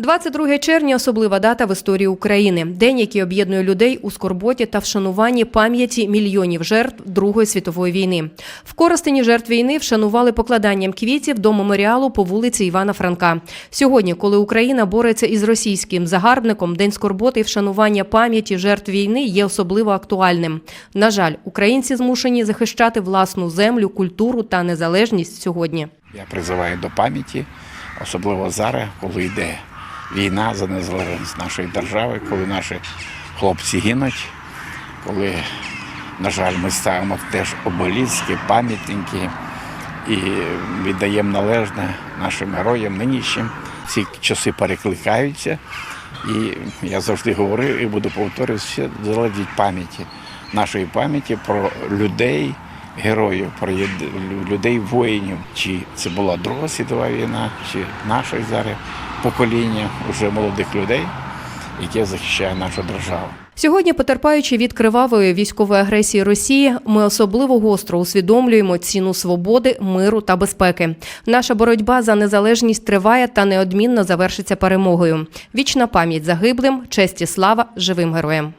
22 червня особлива дата в історії України. День, який об'єднує людей у скорботі та вшануванні пам'яті мільйонів жертв Другої світової війни. В Коростені жертв війни вшанували покладанням квітів до меморіалу по вулиці Івана Франка. Сьогодні, коли Україна бореться із російським загарбником, день скорботи і вшанування пам'яті жертв війни є особливо актуальним. На жаль, українці змушені захищати власну землю, культуру та незалежність сьогодні. Я призиваю до пам'яті, особливо зараз, коли йде війна за незалежність нашої держави, коли наші хлопці гинуть, коли, на жаль, ми ставимо теж обеліски, пам'ятники і віддаємо належне нашим героям нинішнім. Ці часи перекликаються. І я завжди говорив і буду повторювати, все залежить пам'яті, нашої пам'яті про людей, героїв, про людей воїнів. Чи це була Друга світова війна, чи наше зараз покоління вже молодих людей, яке захищає нашу державу. Сьогодні, потерпаючи від кривавої військової агресії Росії, ми особливо гостро усвідомлюємо ціну свободи, миру та безпеки. Наша боротьба за незалежність триває та неодмінно завершиться перемогою. Вічна пам'ять загиблим, честь і слава живим героям.